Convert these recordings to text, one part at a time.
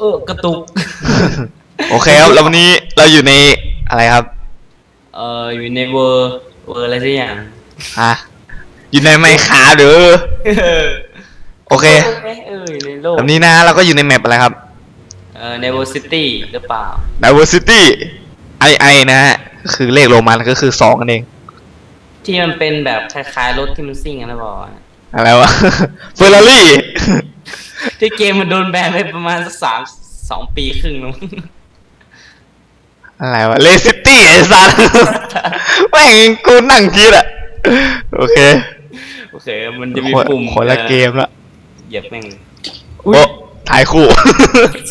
เออกระตุก โอเคครับแล้ววันนี้เราอยู่ในอะไรครับเอออยู่ในเวอร์เวอร์อะไรสักอย่างฮะอยู่ในไมค์ขาหรือโอเคเอออยู่ในโลกแบบนี้นะเราก็อยู่ในแมปอะไรครับ เออในเวอร์ซิตี้หรือเปล่า diversity i i นะฮะคือเลขโรมันก็คือสองนั่นเอง ที่มันเป็นแบบคล้ายๆรถที่มันซิ่งอะไรบอกอะอะไรวะเฟอร์รารี่ ที่เกมมันโดนแบนไปประมาณสักสามสองปีครึ่งแล้วมั้งอะไรวะเลซิตี้ไอ้สัสแม่งกูนั่งคิดอะโอเคโอเค มันจะมีคนปุ่มคนละเกมละเหยียบแม่งโอ้ถ่ายคู่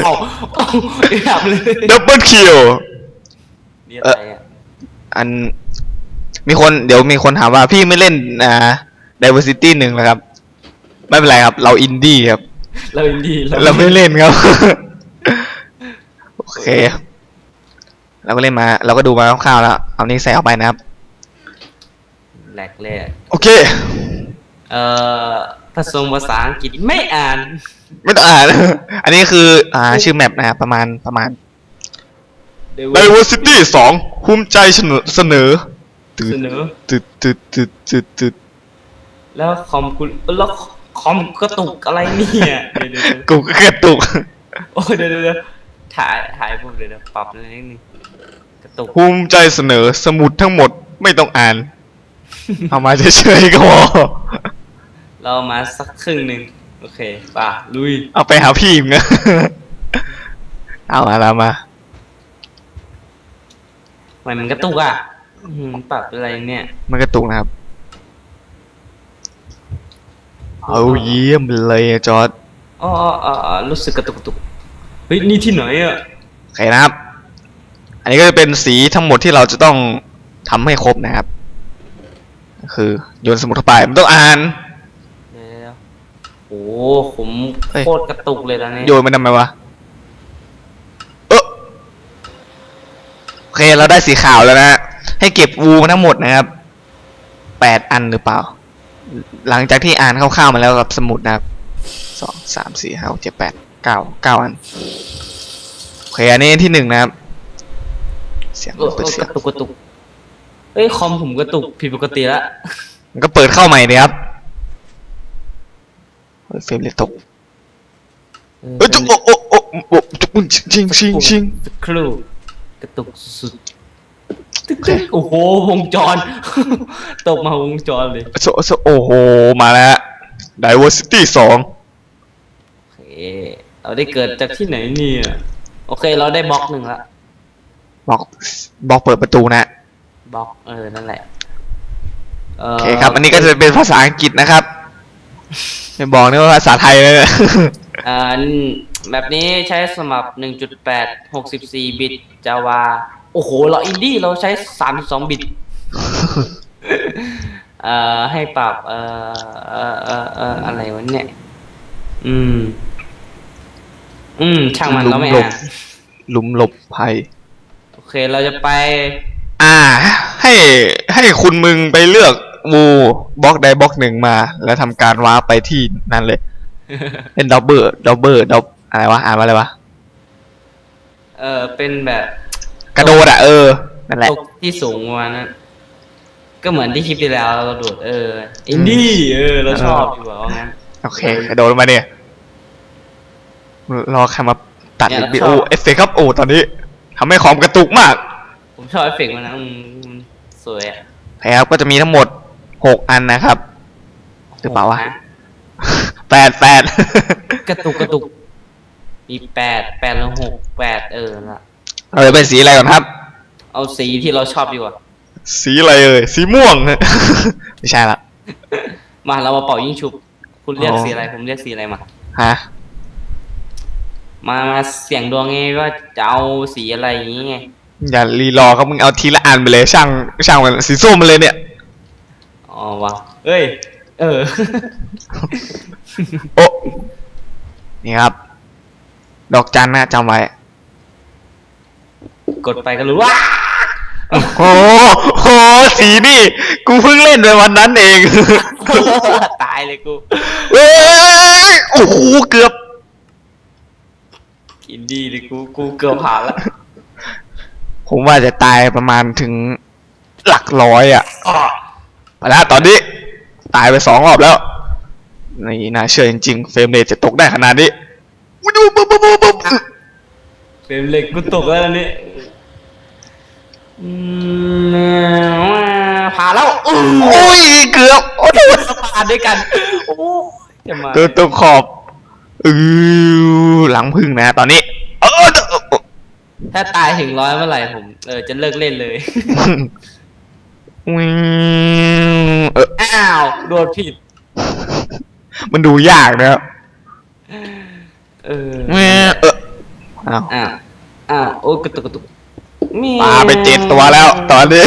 เอาเอาดับเลยดับเบิลคิวเรียกอะไรอะอันมีคนเดี๋ยวมีคนถามว่าพี่ไม่เล่นอ่า diversity หนึ่งเหรอครับ ไม่เป็นไรครับ เราอินดี้ครับ เราอินดีเราไม่เล่นครับ โอเค เราก็เล่นมา เราก็ดูมาคร่าวๆแล้ว เอานี้ใส่ออกไปนะครับ แหลกเลยอะโอเค เอ่อผสมภาษาอังกฤษไม่อ่าน ไม่ต้องอ่าน อันนี้คือ อ่า ชื่อแมปนะครับประมาณประมาณ diversity สองภูมิใจเสนอเสนอตืดเสนอตืดตืดตืดตืดตืดแล้วคอมคุณแล้ว คอมกระตุกอะไรเนี่ยเดี๋ยวเดี๋ยวเดี๋ยวกูก็กระตุกโอ้ยเดี๋ยวเดี๋ยวเดี๋ยวถ่ายถ่ายผมเดี๋ยวเดี๋ยวปรับอะไรนิดนึงกระตุกภูมิใจเสนอสมุดทั้งหมดไม่ต้องอ่าน เอามาเฉยๆก็พอเรามาสักครึ่งหนึ่งโอเคป่ะลุยเอาไปหาพี่มึงอะเอามาแล้วมา ทำไมมันกระตุกอะอื้อหือปรับอะไรเนี่ย มันกระตุกนะครับ เอาเยี่ยมเลยอะจอร์ดอ๋ออ๋ออ๋ออ๋อรู้สึกกระตุกกระตุกเฮ้ยนี่ที่ไหนอะโอเคนะครับ อันนี้ก็จะเป็นสีทั้งหมดที่เราจะต้องทำให้ครบนะครับก็คือโยนสมุดเข้าไปมันต้องอ่าน เดี๋ยวโอ้ผมเฮ้ย โคตรกระตุกเลยตอนนี้โยนมันทำไมวะเออโอเคเราได้สีขาวแล้วนะฮะให้เก็บวูมาทั้งหมดนะครับแปดอันหรือเปล่า หลังจากที่อ่านคร่าวๆมาแล้วกับสมุดนะครับสองสามสี่ห้าหกเจ็ดแปดเก้าเก้าอันโอเคอันนี้ที่หนึ่งนะครับ เสียงเออเปิดเออเสีกยงระตุกกระตุกเอ้ยคอมผมกระตุกผิดปกติละมันก็เปิดเข้าใหม่เลยครับเฮ้ยเฟรมเลยตกเอ้ยจุ๊บโอ้โอ้โอ้โอ้จุ๊บชิงชิงชิงสักครู่กระตุกสุด ตึ๊กตึ๊กโอ้โหวงจร ตกมาวงจรเลยโซโซโอ้โห มาแล้ว diversity สองโอเคเราได้เกิดจากที่ไหนเนี่ยโอเค เราได้บล็อกหนึ่งละบล็อกบล็อกเปิดประตูนะบล็อกเออนั่นแหละเโอเคครับ อันนี้ก็จะเป็นภาษาอังกฤษนะครับไม่บอกนี่ว่าภาษาไทยเลยอ่าแบบนี้ใช้สำหรับ 1.8 64 บิต Java โอ้โห เราอินดี้เราใช้32บิตเอ่อให้ปรับเอ่อเอ่อเอ่อเอ่ออะไรวะเนี่ย อืม อืม ช่างมันเราไม่หลุมหลอ่าบนหลุมหลบภัย โอเคเราจะไป อ่า ให้ให้คุณมึงไปเลือกวูบล็อกใดบล็อกหนึ่งมา แล้วทำการว้าร์ปไปที่นั่นเลย เป็นดับเบิลดับเบิลดับอะไรวะ อ่านว่าอะไรวะ เออเป็นแบบ กระโดดอะเออ นั่นแหละ ตกที่สูงประมาณนั้นก็เหมือนที่คลิปที่แล้วเราโดดเอออินดี้เออเราชอบอยู่ว่างั้น โอเคกระโดดลงมาเนี่ย รอใครมาตัดเนี่ยวิดีชโออบเอฟเฟกต์ครับโอ้ตอนนี้ทำให้คอมกระตุกมาก ผมชอบเอฟเฟกต์มันนะอืมมันสวยอะโอเคครับก็จะมีทั้งหมดหกอันนะครับ หรือเปล่าวะฮแปดแปด กระตุกกระตุกมีแปดแปดแล้วหกแปดเออละ เราจะเป็นสีอะไรก่อนครับ เอาสีที่เราชอบดีกว่า สีอะไรเอ่ยสีม่วง ไม่ใช่ละ มาเรามาเป่ายิงฉุบ คุณเรียกอ๋อ สีอะไรผมเรียกสีอะไรมา ฮะมามาเสี่ยงดวงไงว่าจะเอาสีอะไรอย่างงี้ไงอย่ารีรอครับมึงเอาทีละอันไปเลยช่างช่างมันสีส้มมาเลยเนี่ยอ๋อวะเอ้ย เออ โอ้นี่ครับ ดอกจันนะจำไว้ กดไปก็รู้ว่าโอ้โหโอ้โหสีนี่ กูเพิ่งเล่นไปวันนั้นเอง ตายเลยกูเอ้ยโอ้โหเกือบอินดี้เลยกูกูเกือบผ่านละผมว่าจะตายประมาณถึงหลักร้อยอะอ้อมาแล้วตอนนี้ ตายไปสองรอบแล้ว นี่น่าเชื่อจริงๆ เฟรมเรทจะตกได้ขนาดนี้อุ๊ยดูปุ๊บปุ๊บปุ๊บปุ๊บ เฟรมเหล็กกูตกแล้วอันนี้อืมผ่านแล้วอู้โอ้ยเกือบโอ้โหผ่านด้วยกันโอ้จะมาเกือบตกขอบอือหลังพึ่งนะ ตอนนี้เออเออเออถ้าตายถึงร้อยเมื่อไหร่ผม เออจะเลิกเล่นเลยวิงเอออ้าวโดนผิด มันดูยากนะครับเออแม่เออ อ้าวอ้าวอ้าวโอ้ยกระตุกกระตุกแม่ปลาไปเจ็ดตัวแล้ว ตอนนี้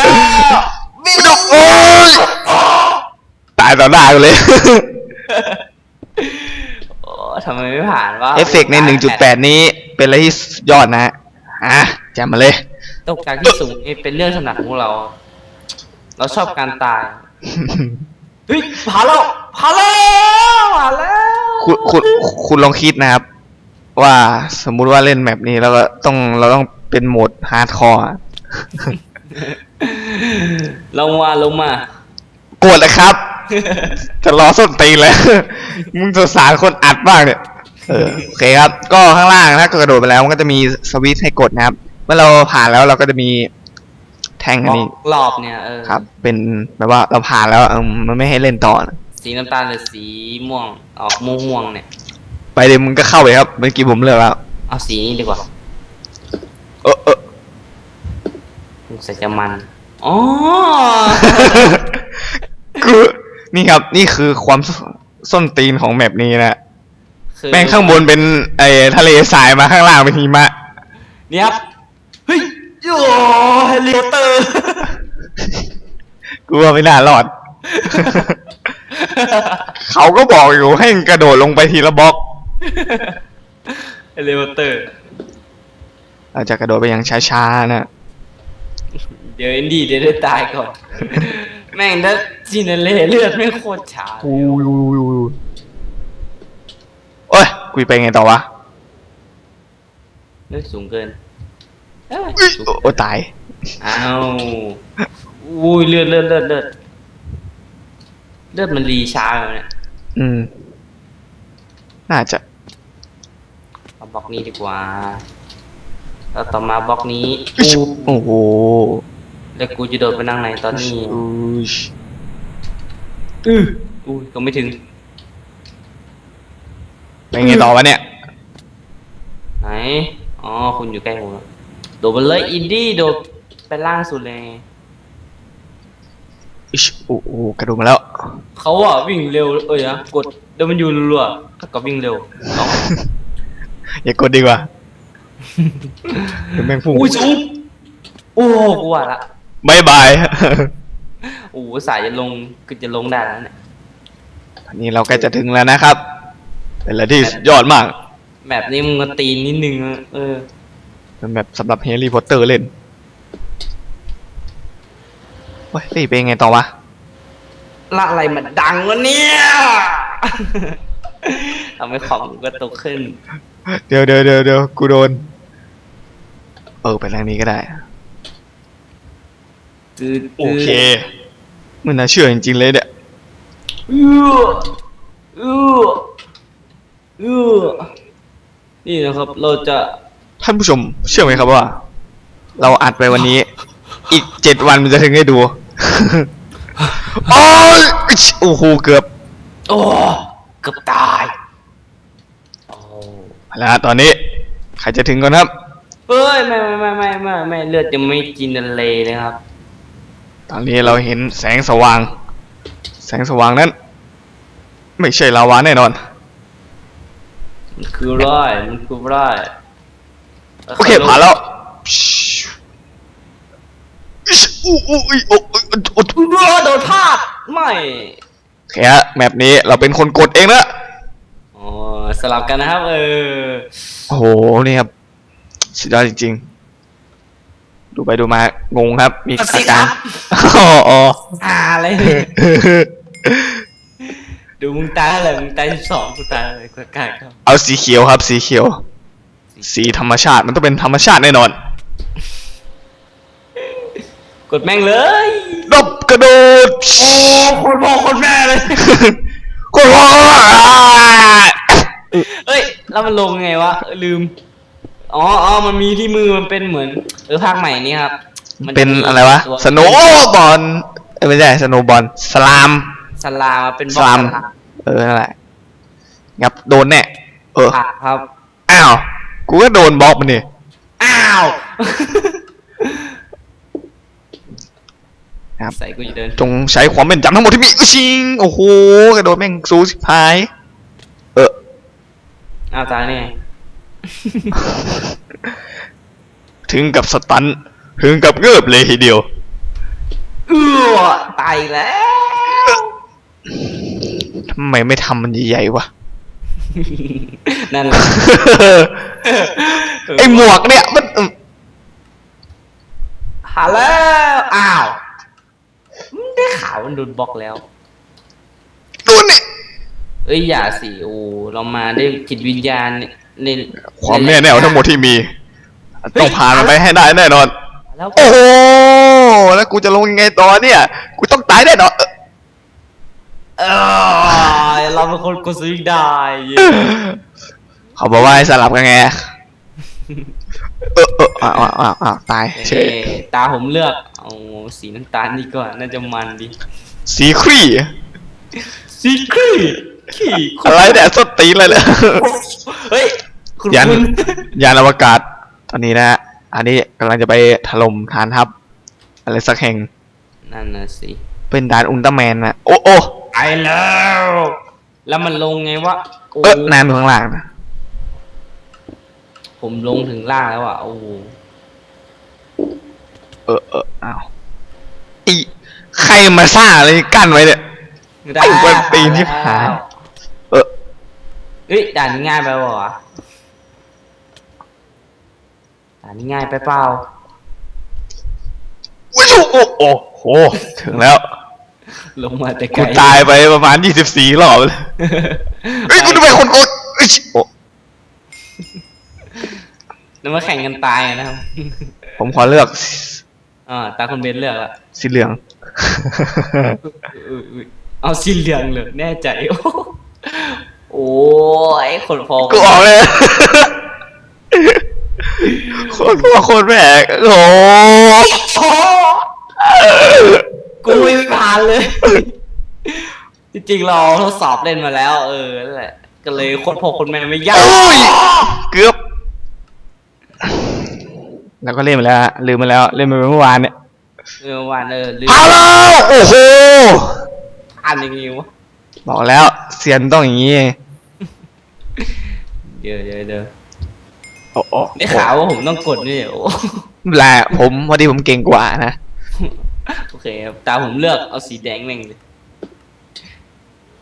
อ้าวไม่ลงโอ้ยตายต่อหน้ากูเลย โอ้ทำไมไม่ผ่านวะเอฟเฟกต์ใน 1.8 นี้เป็นอะไรที่สุดยอดนะฮะอะแจมมาเลย ตกจากที่สูงนี่เป็นเรื่องถนัดของเรา เราชอบการตายเฮ้ยผ่านแล้วผ่านแล้วผ่านแล้ว คุณคุณคุณลองคิดนะครับ ว่าสมมุติว่าเล่นแมปนี้แล้วก็ต้องเราต้องเป็นโหมดฮาร์ดคอร์ลงมาลงมากดเลยครับ จะรอส้นตีนเลยมึงสงสารคนอัดบ้างเนี่ยเออโอเคครับ ก็ข้างล่างถ้ากระโดดไปแล้ว มันก็จะมีสวิตช์ให้กดนะครับ เมื่อเราผ่านแล้วเราก็จะมีแท่งอันนี้รอบเนี่ยเออครับ เป็นแบบว่าเราผ่านแล้วเออมันไม่ให้เล่นต่อนะสีน้ำตาลหรือสีม่วงออกม่วงม่วงๆเนี่ย ไปเดี๋ยวมึงก็เข้าไปครับ เมื่อกี้ผมเลือกแล้ว เอาสีนี้ดีกว่าเออเออ ใส่จะมันอ๋อคือนี่ครับ นี่คือความสส้นตีนของแมปนี้นะคือแม่งข้างบนเป็นไอ้ทะเลทรายมาข้างล่างเป็นหิมะ เนี่ยครับ เฮ้ยโอ้เฮลิคอปเตอร์ กูว่าไม่น่ารอด เขาก็บอกอยู่ให้กระโดดลงไปทีละบล็อก เฮลิคอปเตอร์เราจะกระโดดไปอย่างช้าๆนะเดี๋ยวอินดี้เดี๋ยวได้ตายก่อน แม่งถ้าจีเนเล่เลือดไม่งโคตรช้าโอ้ยกุยไปไงต่อวะเลือดสูงเกินเอ้ยอุ๊ยโอ้ตาย อ้าวอุ้ยเลือดเลือดเลือดเลือดเลือดมันรีช้าเลยเนี่ยอืม น่าจะเอา บล็อกนี้ดีกว่าแล้วต่อมาบล็อกนี้อุ๊ยอู้โอ้โหแล้วกูจะโดดไปนั่งไหนตอนนี้อุ๊ยอืออุ้ยก็ไม่ถึงไปไงต่อวะเนี่ย ไหน อ๋อ คุณอยู่ใกล้ผมแล้วโดดไปเลยอินดี้โดดไปล่างสุดเลยอิชโอ้โหกระโดดมาแล้ว เขาอะวิ่งเร็ว เอ้ยนะกดเดินมันอยู่รัวๆแล้วก็วิ่งเร็วเอาอย่ากดดีกว่าเดี๋ยวแม่งพุ่งอุ้ยสูงโอ้กูว่าละบายบาย โอ้สายจะลงคือจะลงได้แล้วเนี่ยอันนี้เราใกล้จะถึงแล้วนะครับ เป็นอะไรที่สุดยอดมากแบบนี้มึงก็ตีนนิดนึงอะเออเป็นแบบสำหรับแฮร์รี่พอตเตอร์เล่นเฮ้ยรีบไปยังไงต่อวะละอะไรมันดังวะเนี่ย ทำให้ของกูก็ตกขึ้น เดี๋ยวเดี๋ยวเดี๋ยวเดี๋ยวกูโดน เออไปทางนี้ก็ได้ ตืดโอเค มันน่าเชื่อจริงๆเลยเนี่ยเออเออเออนี่นะครับ เราจะท่านผู้ชม เชื่อไหมครับว่า เราอัดไปวันนี้ อีกเจ็ดวันมันจะถึงให้ดู โอ้ยโอ้โหเกือบ โอ้เกือบตายโอ้ แล้วตอนนี้ใครจะถึงก่อนครับเฮ้ยไม่ไม่ไม่ไม่ไม่ไม่เลือดยังไม่กินอะไรเลยครับ ตอนนี้เราเห็นแสงสว่าง แสงสว่างนั้น ไม่ใช่ลาวาแน่นอน มันคือร้อยมันคือร้อยโอเคผ่านแล้วอิ๊ชอู้อู้อุ๊ยโอ้โอ้โอ้โอ้คุณรอโดนพลาดไม่โอเคฮะแมปนี้เราเป็นคนกดเองนะอ๋อ สลับกันนะครับ เออโอ้โหนี่ครับสุดยอดจริง ๆ ดูไปดูมางงครับ มีสิอาคการัรบอ๋ออ๋ออ่าอะไรเนี่ยดูอมึงตายเท่าไหร่มึงตายสิบสองกูตายอะไรกูกลายครับเอาสีเขียวครับ สีเขียว สีธรรมชาติมันต้องเป็นธรรมชาติแน่นอนกดแม่งเลยดบกระโดดโอ้คนพ่อคนแม่เลยโอ้โห เอ้ยแล้วมันลงไงวะเออลืม อ๋ออ๋อมันมีที่มือมันเป็นเหมือนเออภาคใหม่นี่ครับมัจเป็นมีอะไรวะ ตัวสโนว์บอลเอ้ยไม่ใช่สโนว์บอลสลาม สลามเป็นบสล็อกลามสลาม เออนั่นแหละงับโดนแน่เอออะครับ อ้าว กูก็โดนบล็อกมันนี่อ้าวครับใส่กูจะเดินจงใช้ความเป็นจำทั้งหมดที่มีอื้อชิง โอ้โหกระโดดแม่งสูสิพายเอออ้าว ตายนี่ไงถึงกับสตันถึงกับเงือบเลยทีเดียว เอื้อตายแล้วทำไมไม่ทำมันใหญ่ๆวะ นั่นแหละไอหมวกเนี่ยมันอืมหาแล้ว อ้าวมึงได้ข่าวมันโดนบล็อกแล้วโดนเนี่ย เอ้ยอย่าสิโอ้เรามาได้จิตวิญญาณในในความแน่แน่วทั้งหมดที่มี ต้องผ่านมันไปให้ได้แน่นอนแล้วโอ้โหแล้วกูจะลงยังไงต่อเนี่ย กูต้องตายแน่นอนเออเออเราเป็นคนกดสวิตช์ได้เย้เขาบอกว่าให้สลับกันไงเออเอออ้าวอ้าวอ้าวอ้าวตายเฉยเอ้ตาผมเลือกเอาสีน้ำตาลดีกว่าน่าจะมันดีสีครีสีครี ขี่อะไรเนี่ยสดตีนเลยเลยเฮ้ยคุณยันคุณยานอวกาศ ตอนนี้นะฮะอันนี้กำลังจะไปถล่มฐานทัพ อะไรสักแห่ง นั่นน่ะสิ เป็นด่านอุลตร้าแมนนะโอ้โอ้ไปแล้ว แล้วมันลงไงวะโอ้เออน้ำอยู่ข้างล่างนะผมลงถึงล่างแล้วอะโอ้โหเออเอออ้าวอีใครมาซ่าอะไรกั้นไว้เนี่ยไอ้กวนตีนที่หายเออ เอ้ยด่านนี้ง่ายไปเปล่าวะด่านนี้ง่ายไปเปล่าวิวโอ้โอ้โหถึงแล้ว ลงมาแต่ไกกูลตายไปประมาณ24รอบเลยเฮ้ยกูจะไปนคนกดเอ้ยโอ้แล้วมาแข่งกันตายอะนะครับ ผมขอเลือกอ่าตาคนเบนเลือกละสีเหลืองเออเออเอาสีเหลืองเลยแน่ใจโอ้ โอ้ยคนพอกูออกเลย โคตรพ่อโคตรแม่โอ้โหโอ้กูไม่ผ่านเลย จริงๆเราทดสอบเล่นมาแล้ว เออนั่นแหละก็เลยโคตรพอคนแม่ไม่ยากโอ้ยเกือบ แล้วก็เล่นไปแล้วฮะลืมไปแล้ว เล่นไปเมื่อวานเนี่ยเออวันเออลืมเอาแล้วโอ้โห อ่านอย่างงี้วะ บอกแล้วเซียนต้องอย่างนี้เดี๋ยวเดี๋ยวเดี๋ยวโอ้โอ้ได้ข่าวว่าผมต้องกดนี่โอ้แหละผมพอดีผมเก่งกว่านะ โอเคครับตาผมเลือกเอาสีแดงแม่งเลย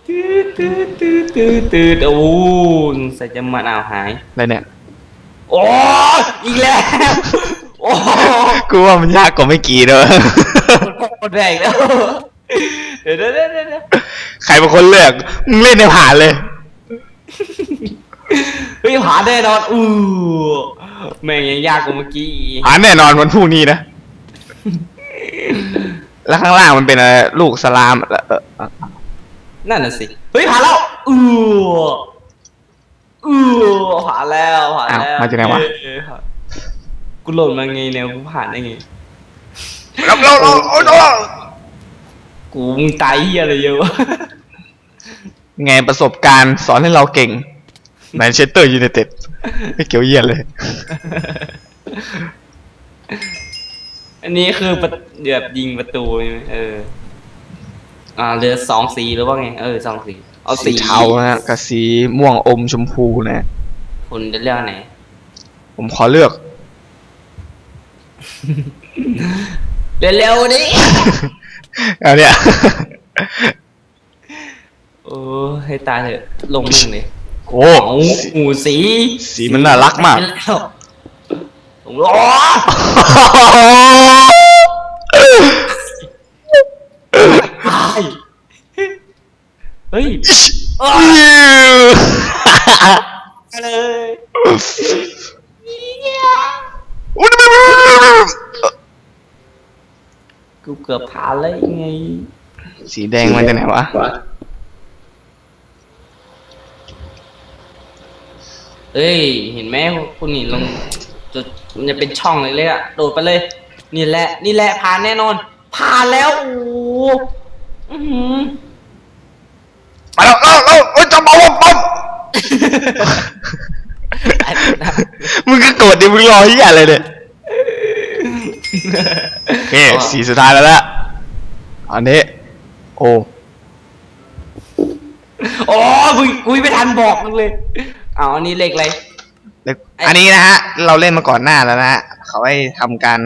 ตืดตืดตืดตืดตืดโอ้ใส่จะมันอ้าวหายอะไรเนี่ย โอ้อีกแล้ว โอ้กูว่ามันยากกว่าไม่กี่เนอะคนแรกแล้ว เดี๋ยวเดี๋ยวเดี๋ยวเดี๋ยวใครเป็นคนเลือกมึงเล่นในผ่านเลย เฮ้ยผ่านแน่นอนอู้แม่งยังยากกว่าเมื่อกี้อีกผ่านแน่นอนวันพรุ่งนี้นะ แล้วข้างล่างมันเป็นอะไรลูกสลามเอ่อเอ่อเอ่อนั่นน่ะสิเฮ้ยผ่านแล้วอู้อู้ผ่านแล้วผ่านแล้วอ้าวมาจากไหนวะ เอ้ยผ่านกูโหล่นมาไงเนี่ยกูผ่านได้ไง เราเราเราเรา กูมึงตายเฮียอะไรเยอะวะไงประสบการณ์สอนให้เราเก่งแมนเชสเตอร์ยูไนเต็ดไม่เกี่ยวเยี่ยเลย อันนี้คือประเดือบยิงประตูใช่ไหมเออ อ่าเหลือสองสีหรือว่าไง เออสองสี เอาสีเทานะฮะกับสีม่วงอมชมพูนะคุณจะเลือกไหน ผมขอเลือก เร็วๆดิ เอาเนี่ย โอ้ให้ตายเถอะลงมึงเลยโอ้โอ้หมูสีสีมันน่ารักมากไปแล้วโอ้โหตายเฮ้ยอื้อเลย กูเกือบผ่านแล้วยังไง สีแดงมาจากไหนวะ เอ้ย เห็นไหมคุณนี่ลงจุดมันจะเป็นช่องเลยเลยอะโดดไปเลย นี่แหละ นี่แหละผ่านแน่นอน ผ่านแล้วโอ้โหอื้อหือไปแล้วแล้วแล้วโอ้ยจะบอมบอมไอ้คนนั้นมึงก็โกรธดิมึงรอที่อะไรเนี่ย โอเคสีสุดท้ายแล้วละอันนี้ โอ้โอ้กูกูไม่ทันบอกมึงเลยเอาอันนี้เลขอะไรแล้วอันนี้นะฮะ เราเล่นมาก่อนหน้าแล้วนะฮะเขาให้ทำการ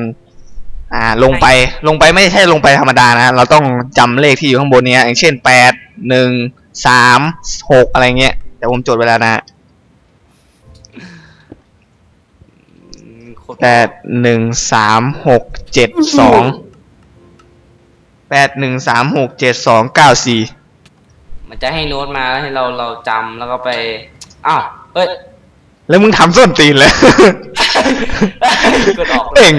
อ่า ลงไป ลงไปไม่ใช่ลงไปธรรมดานะ เราต้องจำเลขที่อยู่ข้างบนเนี้ย อย่างเช่นแปดหนึ่งสามหกอะไรเงี้ยแต่ผมจดไว้แล้วนะฮะ อืมโคตร แปดหนึ่งสามหกเจ็ดสองแปดหนึ่งสามหกเจ็ดสองเก้าสี่มันจะให้โน้ตมาแล้วให้เราเราจำแล้วก็ไปอ้าวเฮ้ยแล้วมึงทำส้นตีนเลยกดออกเป่ง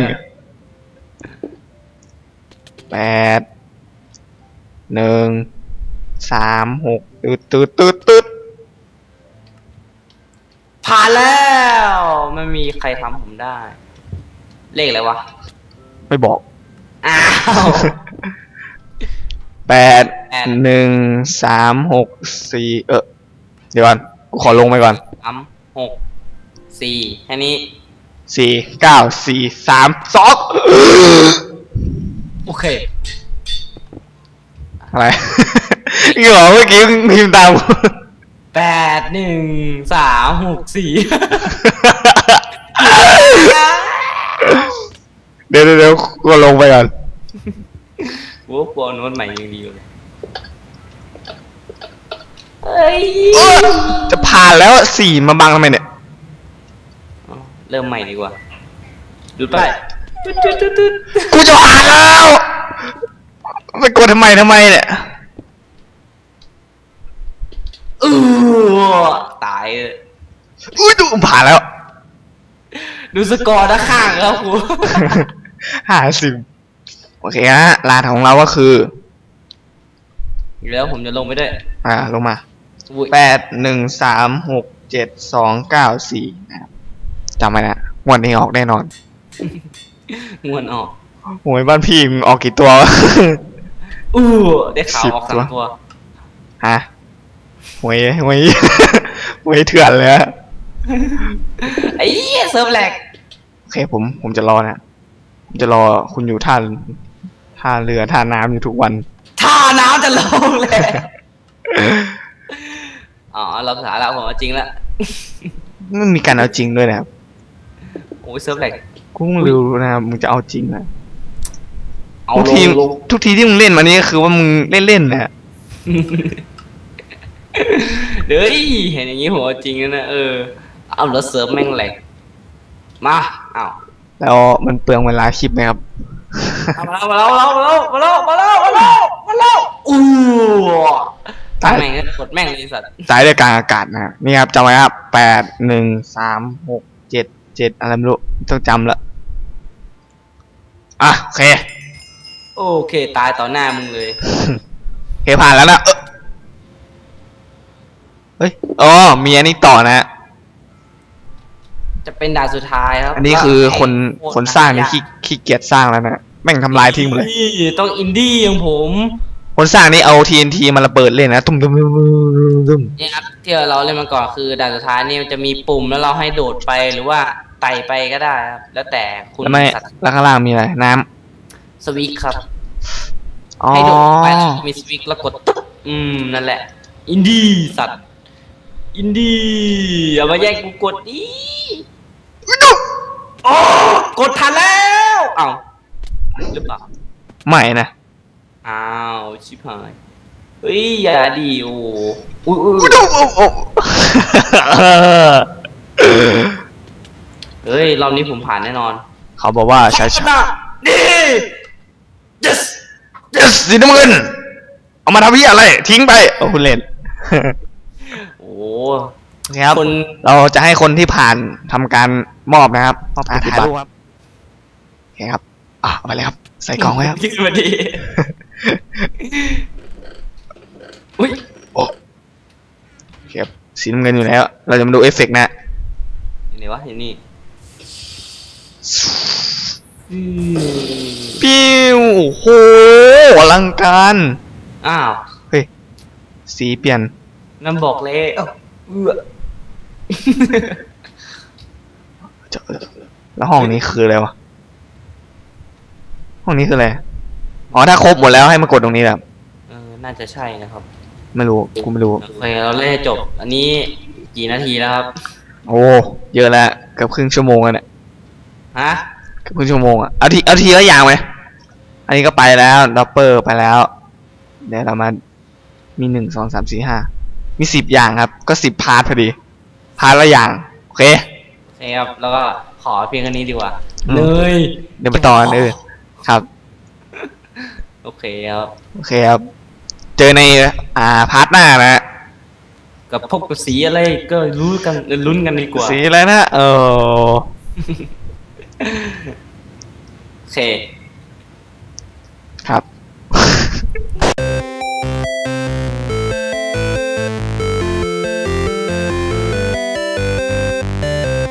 แปดหนึ่งสามหกตืดตืดตืดตืดผ่านแล้ว ไม่มีใครทำผมได้ เลขอะไรวะไม่บอกอ้าวแปดแปดหนึ่งสามหกสี่เออเดี๋ยวก่อนกูขอลงไปก่อนสามหกสี่แค่นี้สี่เก้าสี่สามสองโอเคอะไรนี่เหรอเมื่อกี้มึงพิมพ์ตามกูแปดหนึ่งสามหกสี่ เดี๋ยวเดี๋ยวเดี๋ยวกูลงไปก่อนโว้กลัวโน้ตใหม่ยังดีอยู่เลยเฮ้ยจะผ่านแล้วสี่มาบังทำไมเนี่ยเอาเริ่มใหม่ดีกว่าดูดไปตึ๊ดตึ๊ดตึ๊ดตึ๊ดกูจะผ่านแล้วไปกดทำไมทำไมเนี่ยเออตายเลยอุ้ยดูผ่านแล้ว ดูสกอร์ด้านข้างครับครูห้าสิบโอเคฮะลานของเราก็คือแล้วผมจะลงไปด้วยอ่าลงมาอุ้ยแปดหนึ่งสามหกเจ็ดสองเก้าสี่นะครับจำไว้นะงวันนี้ออกแน่นอนงวนออก โอ้ยบ้านพี่มึงออกกี่ตัววะ อู้ได้ข่าวสิบออกสามตัวตัว ฮะหวยหวย หวยเถื่อนเลยฮะ ไอ้เหี้ยเซิร์ฟแหลกโอเคผมผมจะรอนะผมจะรอคุณอยู่ท่าท่าเรือท่าน้ำอยู่ทุกวัน ท่าน้ำจะลงเลยอ๋อเราสาระผมเอาจริงละมันมีการเอาจริงด้วยนะครับโอ้ยเซิร์ฟแหลกกูเพิ่งรู้นะครับมึงจะเอาจริงนะเอาทุกลทีงลงทุกทีที่มึงเล่นมานี่ก็คือว่ามึงเล่นๆนะเดี๋ยวเห็นอย่างงี้หัวจริงแล้วนะเออ เอาแล้วเซิร์ฟแม่งแหลกมาเอาแล้วมันเปลืองเวลาคลิปไหมครับ เอามาแล้วมาแล้วมาแล้วมาแล้วมาแล้วมาแล้วมาแล้วอู้ตั้งแม่งก็กดแม่งเลยไอ้สัตว์สายด้วยกลางอากาศนะนี่ครับจำไว้ครับแปดหนึ่งสามหกเจ็ดเจ็ดอะไรไม่รู้ต้องจำละอะโอเคโอเคตายต่อหน้ามึงเลยโอเคผ่านแล้วนะเอ้อเฮ้ยอ๋อมีอันนี้ต่อนะฮะ จะเป็นด่านสุดท้ายครับอันนี้คือคนโตคนสร้างนี่ยกขี้ขี้เกียจสร้างแล้วนะแม่งทำลายทิ้งหมดเลย นี่ต้องอินดี้อย่างผม คนสร้างนี่เอา TNT มาระเบิดเล่นนะตุ้มตุ้มตุ้มตุ้มตุ้มนี่ครับที่เราเล่นมาก่อนคือด่านสุดท้ายนี่มันจะมีปุ่มแล้วเราให้โดดไปหรือว่าไต่ไปก็ได้ครับ แล้วแต่คุณแล้วไม่สัตว์แล้วข้างล่างมีอะไรน้สวิกครับำอ๋อให้โดดไปแล้วมีสวิกแล้วกดตึ๊บอืมนั่นแหละ อินดี้สัตว์ อินดี้อย่ามาแย่งกูกดดิ โอ้กดทันแล้วเอ้าหรือเปล่าไม่นะอ้าวชิบหายเฮ้ยอย่าดีโอ้อุ้ยอุ้ยอุ๊ยโอ้โอ้โอ้เฮ้ยรอบนี้ผมผ่านแน่นอนเขาบอกว่าช้าชนะนี่ yes ๆ yes สีน้ำเงิน เอามาทำพี่อะไร ทิ้งไปเอาคุณเล่นโอ้ ครับคน เราจะให้คนที่ผ่านทำการมอบนะครับมอบอะถ่ายรูปครับโอเคครับอะเอาไปเลยครับ ใส่กล่องไว้ครับขึ้นมาดีอุ้ยโอ้โอเคครับสีน้ำเงินอยู่แล้ว เราจะมาดูเอฟเฟกต์นะอยู่ไหนวะอยู่นี่ปิ้วโอ้โหอลังการ อ้าวเฮ้ยสีเปลี่ยนนั่นบอกเลยเอ้าเอื้อเจอ แล้วห้องนี้คืออะไรวะ ห้องนี้คืออะไร อ๋อ ถ้าครบหมดแล้วให้มากดตรงนี้แบบเออน่าจะใช่นะครับ ไม่รู้ กูไม่รู้ โอเคเราเล่นให้จบ อันนี้กี่นาทีแล้วครับ โอ้ เยอะแล้วเกือบครึ่งชั่วโมงแล้วเนี่ยฮะ เกือบครึ่งชั่วโมงอะเอาทีเอาทีละอย่างไหมอันนี้ก็ไปแล้วดับเปอร์ไปแล้ว เดี๋ยวเรามา มีหนึ่งสองสามสี่ห้า มีสิบอย่างครับ ก็สิบพาร์ทพอดี พาละอย่าง โอเคโอเคครับ แล้วก็ขอเพียงแค่นี้ดีกว่าเลยเดี๋ยวไปต่อนเลยครับ โอเคครับ โอเคครับ เจอในอ่าพาร์ทหน้านะกับพวกสีอะไรก็รู้กันลุ้นกันดีกว่า สีอะไรนะเออโอเค ครับ